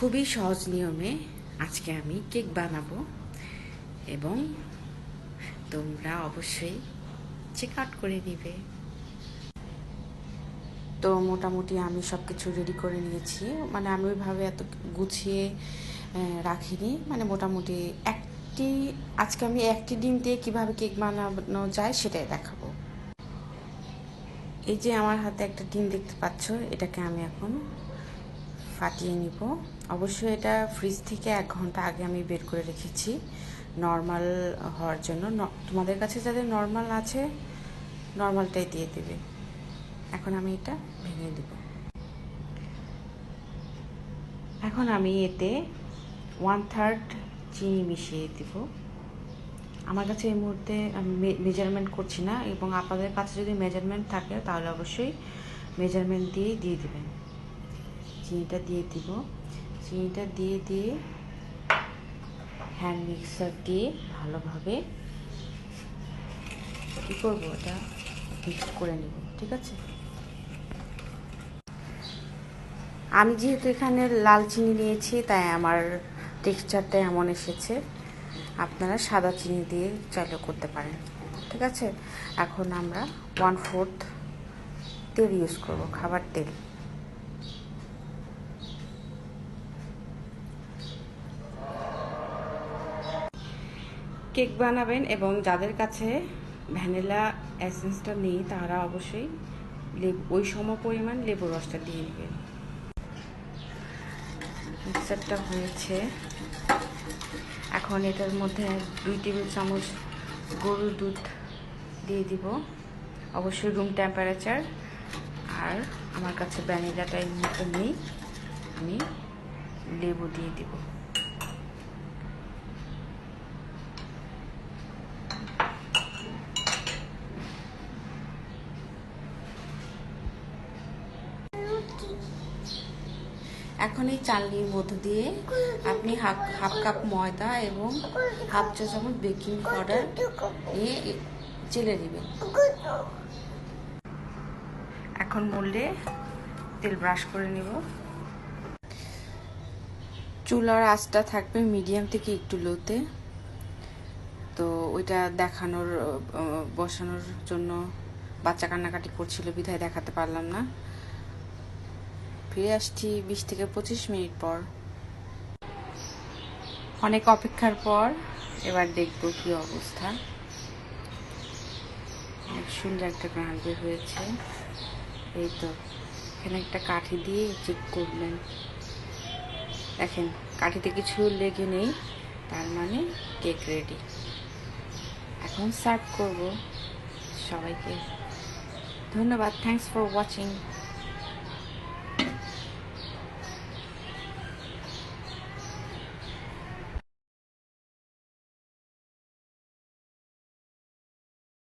খুবই সহজ নিয়মে আজকে আমি কেক বানাবো এবং তোমরা অবশ্যই চেক আউট করে নিবে। তো মোটামুটি আমি সব কিছু রেডি করে নিয়েছি। মানে আমি ওইভাবে এত গুছিয়ে রাখিনি। মানে মোটামুটি একটি, আজকে আমি একটি ডিম দিয়ে কীভাবে কেক বানানো যায় সেটাই দেখাবো। এই যে আমার হাতে একটা ডিম দেখতে পাচ্ছ, এটাকে আমি এখন ফাটিয়ে নিব। অবশ্যই এটা ফ্রিজ থেকে এক ঘণ্টা আগে আমি বের করে রেখেছি। নর্মাল হওয়ার জন্য। তোমাদের কাছে যাদের নর্মাল আছে নর্মালটাই দিয়ে দেবে। এখন আমি এটা ভেঙে দেব। এখন আমি এতে ওয়ান থার্ড চিনি মিশিয়ে দেব। আমার কাছে এই মুহূর্তে মেজারমেন্ট করছি না এবং আপনাদের কাছে যদি মেজারমেন্ট থাকে, তাহলে অবশ্যই মেজারমেন্ট দিয়ে দিয়ে দেবেন। চিনিটা দিয়ে দিব। চিনিটা দিয়ে দিয়ে হ্যান্ড মিক্সার দিয়ে ভালোভাবে কী করব এটা মিক্স করে নেব, ঠিক আছে? আমি যেহেতু এখানে লাল চিনি নিয়েছি, তাই আমার টেক্সচারটা এমন এসেছে। আপনারা সাদা চিনি দিয়ে চাইলেও করতে পারেন, ঠিক আছে? এখন আমরা ওয়ান ফোর্থ তেল ইউজ করব, খাবার তেল। কেক বানাবেন এবং যাদের কাছে ভ্যানিলা এসেন্সটা নেই, তারা অবশ্যই ওই সম পরিমাণ লেবুর রসটা দিয়ে নেবেন। মিক্সারটা হয়েছে। এখন এটার মধ্যে দুই টেবিল চামচ গরুর দুধ দিয়ে দিব। অবশ্যই রুম টেম্পারেচার আর আমার কাছে ভ্যানিলাটাই মতো নেই। আমি লেবু দিয়ে দিব। এখন এই চালনির মধ্য দিয়ে আপনি হাফ হাফ কাপ ময়দা এবং হাফ চা চামচ বেকিং পাউডার নিয়ে চেলে দিবেন এখন মূল্যে তেল ব্রাশ করে নিব। চুলার আঁচটা থাকবে মিডিয়াম থেকে একটু লোতে। তো ওইটা দেখানোর বসানোর জন্য বাচ্চা কান্নাকাটি করছিল, বিধায় দেখাতে পারলাম না। ফিরে আসছি বিশ থেকে পঁচিশ মিনিট পর। অনেক অপেক্ষার পর এবার দেখব কি অবস্থা। অনেক সুন্দর একটা গান বের হয়েছে। এই তো, এখানে একটা কাঠি দিয়ে চেক করলেন। দেখেন, কাঠিতে কিছু লেগে নেই, তার মানে কেক রেডি এখন সার্ভ করব সবাইকে। ধন্যবাদ থ্যাংকস ফর ওয়াচিং